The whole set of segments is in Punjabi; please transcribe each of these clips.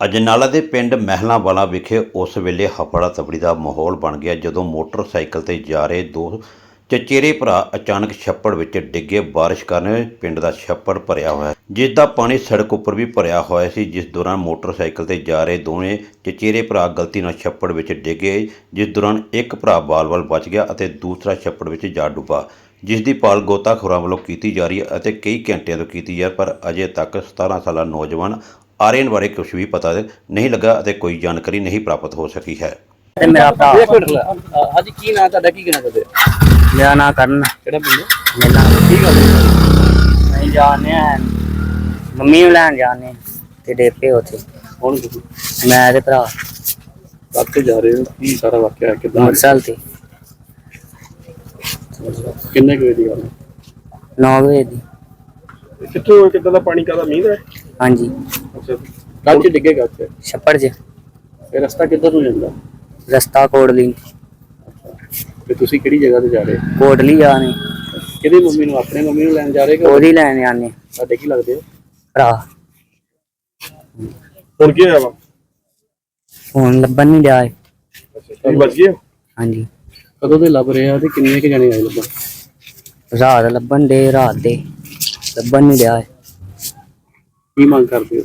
ਅਜਨਾਲਾ ਦੇ ਪਿੰਡ ਮਹਿਲਾਂ ਵਾਲਾ ਵਿਖੇ ਉਸ ਵੇਲੇ ਹਫੜਾ ਤਫੜੀ ਦਾ ਮਾਹੌਲ ਬਣ ਗਿਆ ਜਦੋਂ ਮੋਟਰਸਾਈਕਲ ਤੇ ਜਾ ਰਹੇ ਦੋ ਚਚੇਰੇ ਭਰਾ ਅਚਾਨਕ ਛੱਪੜ ਵਿੱਚ ਡਿੱਗੇ। ਬਾਰਿਸ਼ ਕਾਰਨ ਪਿੰਡ ਦਾ ਛੱਪੜ ਭਰਿਆ ਹੋਇਆ ਹੈ, ਜਿਸ ਦਾ ਪਾਣੀ ਸੜਕ ਉੱਪਰ ਵੀ ਭਰਿਆ ਹੋਇਆ ਸੀ ਜਿਸ ਦੌਰਾਨ ਮੋਟਰਸਾਈਕਲ ਤੇ ਜਾ ਰਹੇ ਦੋਵੇਂ ਚਚੇਰੇ ਭਰਾ ਗਲਤੀ ਨਾਲ ਛੱਪੜ ਵਿੱਚ ਡਿੱਗੇ ਜਿਸ ਦੌਰਾਨ ਇੱਕ ਭਰਾ ਬਾਲ-ਬਾਲ ਬਚ ਗਿਆ ਅਤੇ ਦੂਸਰਾ ਛੱਪੜ ਵਿੱਚ ਜਾ ਡੁੱਬਾ। ਜਿਸ ਦੀ ਪਾਲ ਗੋਤਾਖੋਰਾਂ ਵੱਲੋਂ ਕੀਤੀ ਜਾ ਰਹੀ ਹੈ ਅਤੇ ਕਈ ਘੰਟਿਆਂ ਤੋਂ ਕੀਤੀ ਜਾ ਪਰ ਅਜੇ ਤੱਕ 17 ਸਾਲਾ ਨੌਜਵਾਨ ਆਰੀਅਨ ਬਾਰੇ ਕੁਝ ਵੀ ਪਤਾ ਨਹੀਂ ਲੱਗਾ ਅਤੇ ਕੋਈ ਜਾਣਕਾਰੀ ਨਹੀਂ ਪ੍ਰਾਪਤ ਹੋ ਸਕੀ ਹੈ। ਤੇ ਮੇਰਾ ਭਰਾ ਇੱਕ ਮਿੰਟ ਅਹ ਹਾਂਜੀ ਕੀ ਨਾਂ ਤੁਹਾਡਾ? ਕੀ ਕਹਿਣਾ ਚਾਹੁੰਦੇ ਹੋ? ਮੇਰਾ ਨਾਂ ਕਰਨ। ਕਿਹੜਾ ਪਿੰਡ ਹੈ? ਮੇਲਾ ਕੀ ਗੱਲ ਹੈ? ਅਸੀਂ ਜਾਣੇ ਆ ਮੰਮੀ ਨੂੰ ਲੈਣ ਜਾਣੇ ਤੇ ਡੇਪੇ ਉੱਥੇ। ਕੌਣ ਤੁਸੀਂ? ਮੈਂ ਤੇ ਭਰਾ। ਕਾਕੇ ਜਾ ਰਹੇ ਹੋ? ਕੀ ਸਾਰਾ ਵਾਕਿਆ ਹੈ? ਕਿਦਾਂ? ਮੋਟਰਸਾਈਕਲ ਤੇ। ਕਿੰਨੇ ਕੁ ਵਜੇ ਦੀ ਗੱਲ ਹੈ? 9 ਵਜੇ ਦੀ। ਕਿੱਥੋਂ ਕਿੱਦਾਂ ਦਾ ਪਾਣੀ ਕਾਦਾ ਮੀਂਹ ਦਾ ਹਾਂਜੀ। ਅੱਛਾ ਕੱਲ ਚ ਡਿੱਗੇਗਾ ਉੱਥੇ ਛੱਪੜ 'ਚ। ਇਹ ਰਸਤਾ ਕਿੱਧਰ ਨੂੰ ਜਾਂਦਾ? ਰਸਤਾ ਕੋਟਲੀ ਤੇ ਤੁਸੀਂ ਕਿਹੜੀ ਜਗ੍ਹਾ ਤੇ ਜਾ ਰਹੇ ਹੋ? ਕੋਟਲੀ ਜਾਣੇ। ਕਿਹਦੀ ਮੰਮੀ ਨੂੰ ਆਪਣੇ ਮੰਮੀ ਨੂੰ ਲੈਣ ਜਾ ਰਹੇ ਕਿ ਉਹਦੀ ਲੈਣ ਜਾਣੇ। ਸਾਡੇ ਕੀ ਲੱਗਦੇ ਹੋ? ਭਰਾ। ਹੁਣ ਕੀ ਹੋਇਆ ਵਾ? ਫੋਨ ਲੱਭਣ ਨਹੀਂ ਡਿਆ ਏ। ਤੁਸੀਂ ਬਚ ਗਏ ਹਾਂਜੀ। ਕਦੋਂ ਦੇ ਲੱਭ ਰਹੇ ਆ ਤੇ ਕਿੰਨੇ ਕੁ ਜਣੇ ਆਏ ਲੱਭਣ? ਰਾਤ ਲੱਭਣ ਦੇ ਰਾਤ ਦੇ। ਲੱਭਣ ਨਹੀਂ ਡਿਆ ਏ। ਕੀ ਮੰਗ ਕਰਦੇ ਹੋ?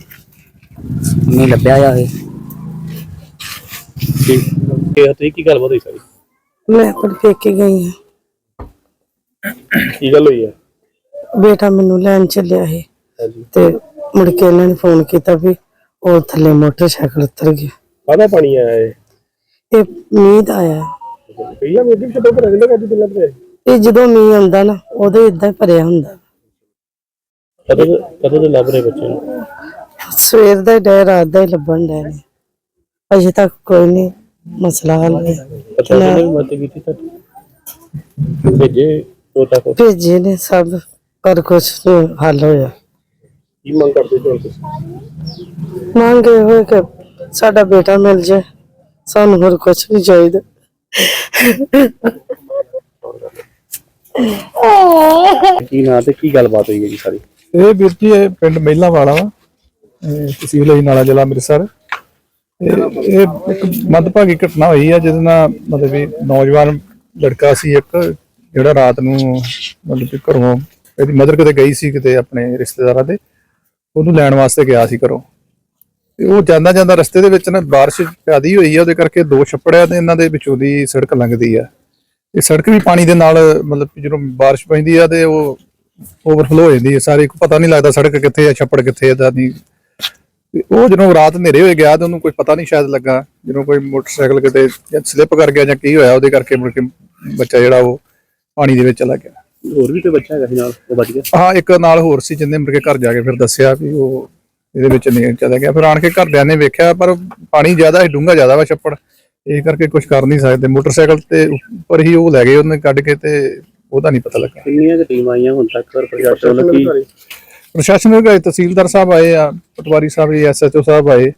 ਨਹੀਂ ਲੱਭਿਆ ਠੀਕ। ਇਹ ਤੁਸੀਂ ਕੀ ਗੱਲ ਹੋਈ ਸਾਰੀ? ਮੈਂ ਆਪਣੇ ਪੇਕੇ ਗਈ ਹਾਂ। ਕੀ ਗੱਲ ਹੋਈ ਹੈ ਬੇਟਾ ਮੈਨੂੰ ਲੈਣ ਚੱਲਿਆ ਹਾਂਜੀ। ਤੇ ਮੁੜ ਕੇ ਇਹਨਾਂ ਨੇ ਫੋਨ ਕੀਤਾ ਵੀ ਉਹ ਥੱਲੇ ਮੋਟਰਸਾਈਕਲ ਉਤਰ ਗਿਆ। ਕਾਹਦਾ ਪਾਣੀ ਆਇਆ ਹੈ ਇਹ ਮੀਂਹ ਦਾ ਆਇਆ। ਕਈਆ ਮੇਰੀ ਛੱਡੋ ਪਰ ਰਹਿੰਦਾ ਕੱਢ ਦਿਲਾਂ ਤੇ ਇਹ ਜਦੋਂ ਮੀਂਹ ਆਉਂਦਾ ਨਾ ਉਦੋਂ ਇਦਾਂ ਭਰਿਆ ਹੁੰਦਾ। ਕਦੋਂ ਦੇ- ਕਦੋਂ ਦੇ ਲੱਭ ਰਹੇ ਬੱਚੇ ਨੂੰ? ਸਵੇਰ ਦਾ ਹੀ ਡੈ ਰਾਤ ਦਾ ਹੀ ਲੱਭਣ ਡੈ ਨੇ। ਅਜੇ ਤੱਕ ਕੋਈ ਨਹੀਂ ਮਸਲਾ ਹੱਲ ਹੋਇਆ। ਪਤਾ ਨਹੀਂ ਮਦਦ ਕੀਤੀ ਤਾਂ ਭੇਜੇ ਤੋਤਾ ਕੋ ਭੇਜੇ ਨੇ ਸਭ ਪਰ ਕੁਛ ਨਹੀਂ ਹੱਲ ਹੋਇਆ। ਕੀ ਮੰਗ ਕਰਦੇ ਹੋ ਤੁਸੀਂ? ਮੰਗੇ ਹੋਏ ਕਿ ਸਾਡਾ ਬੇਟਾ ਮਿਲ ਜਾਏ ਸਾਨੂੰ ਹੋਰ ਕੁਛ ਨਹੀਂ ਚਾਹੀਦਾ। ਕੀ ਨਾਂ ਤੇ ਕੀ ਗੱਲਬਾਤ ਹੋਈ ਹੈ ਜੀ ਸਾਰੀ? ਇਹ ਵੀਰ ਜੀ ਇਹ ਪਿੰਡ ਮਹਿਲਾ ਵਾਲਾ ਵਾ। ਇਹ ਤਹਿਸੀਲ ਅਜਨਾਲਾ ਜ਼ਿਲ੍ਹਾ ਅੰਮ੍ਰਿਤਸਰ। ਇਹ ਇਹ ਇੱਕ ਮੰਦਭਾਗੀ ਘਟਨਾ ਹੋਈ ਹੈ ਜਿਹਦੇ ਨਾਲ ਮਤਲਬ ਵੀ ਨੌਜਵਾਨ ਲੜਕਾ ਸੀ ਇੱਕ, ਜਿਹੜਾ ਰਾਤ ਨੂੰ ਮਤਲਬ ਕਿ ਘਰੋਂ ਇਹਦੀ ਮਦਰ ਕਿਤੇ ਗਈ ਸੀ ਕਿਤੇ ਆਪਣੇ ਰਿਸ਼ਤੇਦਾਰਾਂ ਦੇ, ਉਹਨੂੰ ਲੈਣ ਵਾਸਤੇ ਗਿਆ ਸੀ ਘਰੋਂ। ਤੇ ਉਹ ਜਾਂਦਾ ਜਾਂਦਾ ਰਸਤੇ ਦੇ ਵਿੱਚ ਨਾ ਬਾਰਿਸ਼ ਜ਼ਿਆਦੀ ਹੋਈ ਹੈ ਉਹਦੇ ਕਰਕੇ ਦੋ ਛੱਪੜਿਆ ਤੇ ਇਹਨਾਂ ਦੇ ਵਿੱਚੋਂ ਦੀ ਸੜਕ ਲੰਘਦੀ ਆ। ਇਹ ਸੜਕ ਵੀ ਪਾਣੀ ਦੇ ਨਾਲ ਮਤਲਬ ਕਿ ਜਦੋਂ ਬਾਰਿਸ਼ ਪੈਂਦੀ ਆ ਤੇ ਉਹ ਓਵਰਫਲੋ ਹੋ ਜਾਂਦੀ ਹੈ ਸਾਰੇ ਪਤਾ ਨਹੀਂ ਲੱਗਦਾ ਸੜਕ ਕਿੱਥੇ ਆ, ਛੱਪੜ ਕਿੱਥੇ ਆ ਨਹੀਂ ਤੇ ਉਹ ਜਦੋਂ ਰਾਤ ਹਨੇਰੇ ਹੋਏ ਗਿਆ ਤੇ ਉਹਨੂੰ ਕੋਈ ਪਤਾ ਨਹੀਂ ਸ਼ਾਇਦ ਲੱਗਾ ਜਦੋਂ ਕੋਈ ਮੋਟਰਸਾਈਕਲ ਕਿਤੇ ਜਾਂ ਸਲਿੱਪ ਕਰ ਗਿਆ ਜਾਂ ਕੀ ਹੋਇਆ ਉਹਦੇ ਕਰਕੇ ਮੁੜ ਕੇ ਬੱਚਾ ਜਿਹੜਾ ਉਹ ਪਾਣੀ ਦੇ ਵਿੱਚ ਚਲਾ ਗਿਆ। ਹੋਰ ਵੀ ਤੇ ਬੱਚਾ ਹੈਗਾ ਸੀ ਨਾਲ? ਉਹ ਬਚ ਗਿਆ? ਹਾਂ ਇੱਕ ਨਾਲ ਹੋਰ ਸੀ ਜਿੰਨੇ ਮੁੜ ਕੇ ਘਰ ਜਾ ਕੇ ਫਿਰ ਦੱਸਿਆ ਵੀ ਉਹ ਇਹਦੇ ਵਿੱਚ ਨਹੀਂ ਚਲਾ ਗਿਆ। ਫਿਰ ਆਣ ਕੇ ਘਰਦਿਆਂ ਨੇ ਵੇਖਿਆ ਪਰ ਪਾਣੀ ਜ਼ਿਆਦਾ ਹੈ ਡੂੰਘਾ ਜ਼ਿਆਦਾ ਵਾ ਛੱਪੜ। ਇਹ ਕਰਕੇ ਕੁਝ ਕਰ ਨਹੀਂ ਸਕਦੇ। ਮੋਟਰਸਾਈਕਲ ਤੇ ਉੱਪਰ ਹੀ ਉਹ ਲੈ ਗਏ ਉਹਨੇ ਕੱਢ ਕੇ ਤੇ ਉਹਦਾ ਨਹੀਂ ਪਤਾ ਲੱਗਾ। ਕਿੰਨੀਆਂ ਕੁ ਟੀਮਾਂ ਆਈਆਂ ਹੁਣ ਤੱਕ? ਪਰ ਪ੍ਰਸ਼ਾਸਨ ਕੀ ਪ੍ਰਸ਼ਾਸਨ ਵਿਭਾਗ ਦੇ ਤਹਿਸੀਲਦਾਰ ਸਾਹਿਬ ਆਏ ਆ, ਪਟਵਾਰੀ ਸਾਹਿਬ ਜੀ ਐਸਐਚਓ ਸਾਹਿਬ ਆਏ।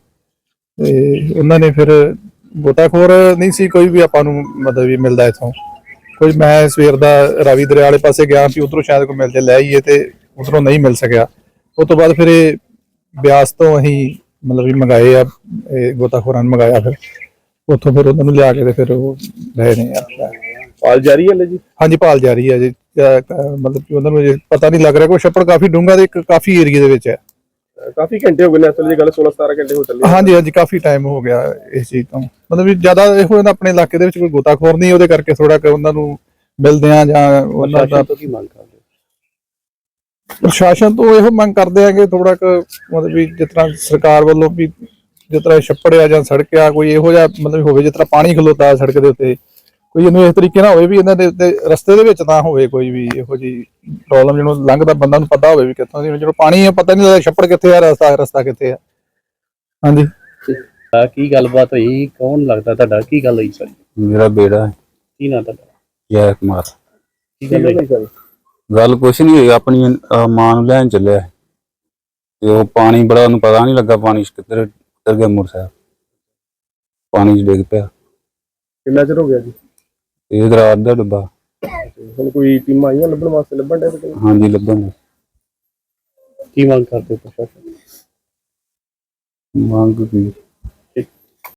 ਤੇ ਉਹਨਾਂ ਨੇ ਫਿਰ ਗੋਤਾਖੋਰ ਨਹੀਂ ਸੀ, ਕੋਈ ਵੀ ਆਪਾਂ ਨੂੰ ਮਦਦ ਵੀ ਮਿਲਦਾ ਇਥੋਂ। ਕੋਈ ਮੈਂ ਸਵੇਰ ਦਾ ਰਾਵੀ ਦਰਿਆ ਵਾਲੇ ਪਾਸੇ ਗਿਆ ਸੀ, ਉਧਰੋਂ ਸ਼ਾਇਦ ਕੋਈ ਮਿਲ ਜੇ ਲੈ ਆਈਏ ਤੇ ਉਧਰੋਂ ਨਹੀਂ ਮਿਲ ਸਕਿਆ। ਉਸ ਤੋਂ ਬਾਅਦ ਫਿਰ ਇਹ ਬਿਆਸ ਤੋਂ ਅਸੀਂ ਮਤਲਬ ਵੀ ਮੰਗਾਏ ਆ, ਇਹ ਗੋਤਾਖੋਰਾਂ ਨੂੰ ਮੰਗਾਇਆ ਫਿਰ। ਉੱਥੋਂ ਫਿਰ ਉਹਨਾਂ ਨੂੰ ਲਿਆ ਕੇ ਤੇ ਫਿਰ ਉਹ ਲੈ ਨੇ ਆ। ਪਾਲ ਜਾਰੀ ਹੈ ਜੀ? ਹਾਂਜੀ ਭਾਲ ਜਾਰੀ ਹੈ ਜੀ। ਅਹ, ਅਹ, ਮਤਲਬ ਕਿ ਉਹਨਾਂ ਨੂੰ ਜੇ ਪਤਾ ਨਹੀਂ ਲੱਗ ਰਿਹਾ ਕੋਈ। ਛੱਪੜ ਕਾਫੀ ਡੂੰਘਾ ਤੇ ਇੱਕ ਕਾਫੀ ਏਰੀਆ ਦੇ ਵਿੱਚ ਹੈ। ਕਾਫੀ ਘੰਟੇ ਹੋ ਗਏ ਨੇ ਅਸਲ ਦੀ ਗੱਲ 16 17 ਘੰਟੇ ਹੋ ਚੱਲੇ ਹਾਂਜੀ ਹਾਂਜੀ ਕਾਫੀ ਟਾਈਮ ਹੋ ਗਿਆ ਇਸ ਚੀਜ਼ ਤੋਂ। ਮਤਲਬ ਵੀ ਜ਼ਿਆਦਾ ਇਹੋ ਹੁੰਦਾ ਆਪਣੇ ਇਲਾਕੇ ਦੇ ਵਿੱਚ ਕੋਈ ਗੋਤਾਖੋਰ ਨਹੀਂ ਉਹਦੇ ਕਰਕੇ ਥੋੜਾ ਕਿ ਉਹਨਾਂ ਨੂੰ ਮਿਲਦੇ ਆ ਜਾਂ ਉਹਨਾਂ ਦਾ ਪ੍ਰਸ਼ਾਸਨ ਤੋਂ ਕੀ ਮੰਗ ਕਰਦੇ ਪ੍ਰਸ਼ਾਸਨ ਤੋਂ ਇਹੋ ਮੰਗ ਕਰਦੇ ਆ ਕਿ ਥੋੜਾ ਕੁ ਮਤਲਬ ਵੀ ਜਿਸ ਤਰ੍ਹਾਂ ਸਰਕਾਰ ਵੱਲੋਂ ਵੀ ਜਿਸ ਤਰ੍ਹਾਂ ਛੱਪੜ ਆ ਜਾਂ ਸੜਕ ਆ ਕੋਈ ਇਹੋ ਜਿਹਾ ਮਤਲਬ ਹੋਵੇ ਜਿਸ ਤਰ੍ਹਾਂ ਪਾਣੀ ਖਲੋਤਾ ਸੜਕ ਦੇ ਉੱਤੇ। ਕੋਈ ਇਹਨੂੰ ਇਸ ਤਰੀਕੇ ਨਾਲ ਹੋਵੇ ਵੀ ਇਹਨਾਂ ਦੇ ਉੱਤੇ ਰਸਤੇ ਦੇ ਵਿੱਚ ਨਾ ਹੋਵੇ ਕੋਈ ਵੀ ਇਹੋ ਜੀ ਪ੍ਰੋਬਲਮ ਜਿਹਨੂੰ ਲੰਘਦਾ ਬੰਦਾ ਨੂੰ ਪਤਾ ਹੋਵੇ ਵੀ ਕਿੱਥੋਂ ਦੀ ਜਦੋਂ ਪਾਣੀ ਆ ਪਤਾ ਨਹੀਂ ਲੱਗਦਾ ਛੱਪੜ ਕਿੱਥੇ ਆ ਰਸਤਾ ਰਸਤਾ ਕਿੱਥੇ ਆ। ਹਾਂਜੀ। ਆ ਕੀ ਗੱਲਬਾਤ ਹੋਈ? ਕੌਣ ਲੱਗਦਾ ਤੁਹਾਡਾ? ਕੀ ਗੱਲ ਹੋਈ ਸਾਰੀ? ਮੇਰਾ ਬੇੜਾ ਹੈ, ਕੀ ਨਾਂ ਤੁਹਾਡਾ? ਜੈ ਕੁਮਾਰ। ਕੀ ਗੱਲ ਹੋਈ? ਸਾਰੀ ਗੱਲ ਕੁਛ ਨਹੀਂ ਹੋਈ ਆਪਣੀ ਅਹ, ਮਾਂ ਨੂੰ ਲੈਣ ਚੱਲਿਆ। ਸੀ। ਤੇ ਉਹ ਪਾਣੀ ਬੜਾ ਉਹਨੂੰ ਪਤਾ ਨਹੀਂ ਲੱਗਾ ਪਾਣੀ 'ਚ ਕਿੱਧਰ ਕਿੱਧਰ ਗਿਆ ਮੋਟਰਸਾਈਕਲ। ਪਾਣੀ 'ਚ ਡਿੱਗ ਪਿਆ। ਕਿੰਨਾ ਚਿਰ ਹੋ ਗਿਆ ਜੀ? ਇਹ ਰਾਤ ਦਾ ਡੱਬਾ। ਹੁਣ ਕੋਈ ਟੀਮਾਂ ਆਈਆਂ ਲੱਭਣ ਵਾਸਤੇ ਲੱਭਣ ਦੇ ਹਾਂਜੀ ਲੱਭਣ ਕੀ ਮੰਗ ਕਰਦੇ ਹੋ ਪ੍ਰਸ਼ਾਸਨ? ਮੰਗ ਕੀ?